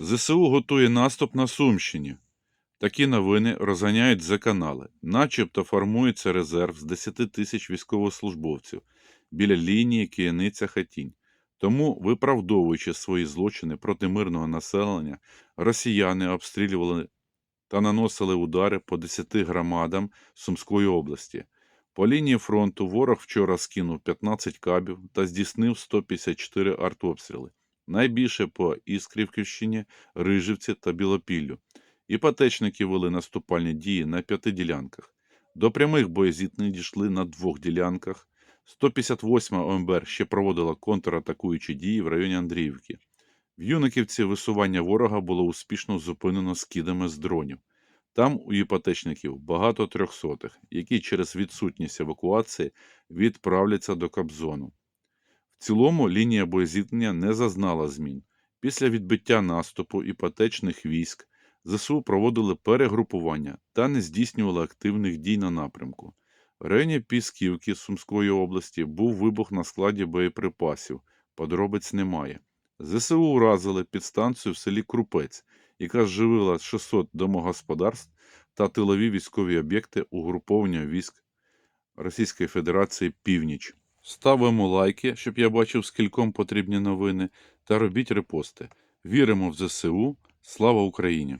ЗСУ готує наступ на Сумщині. Такі новини розганяють за канали. Начебто формується резерв з 10 тисяч військовослужбовців біля лінії Кияниця-Хатінь. Тому, виправдовуючи свої злочини проти мирного населення, росіяни обстрілювали та наносили удари по 10 громадам Сумської області. По лінії фронту ворог вчора скинув 15 кабів та здійснив 154 артобстріли. Найбільше по Іскрівківщині, Рижівці та Білопіллю. Іпотечники вели наступальні дії на п'яти ділянках. До прямих боєзіткнень дійшли на двох ділянках. 158 ОМБР ще проводила контратакуючі дії в районі Андріївки. В Юниківці висування ворога було успішно зупинено скидами з дронів. Там у іпотечників багато трьохсотих, які через відсутність евакуації відправляться до Кобзону. В цілому лінія боєзіткнення не зазнала змін. Після відбиття наступу іпотечних військ ЗСУ проводили перегрупування та не здійснювали активних дій на напрямку. В районі Пісківки Сумської області був вибух на складі боєприпасів, подробиць немає. ЗСУ уразили підстанцію в селі Крупець, яка живила 600 домогосподарств та тилові військові об'єкти угруповання військ Російської Федерації Північ. Ставимо лайки, щоб я бачив, скільком потрібні новини, та робіть репости. Віримо в ЗСУ. Слава Україні!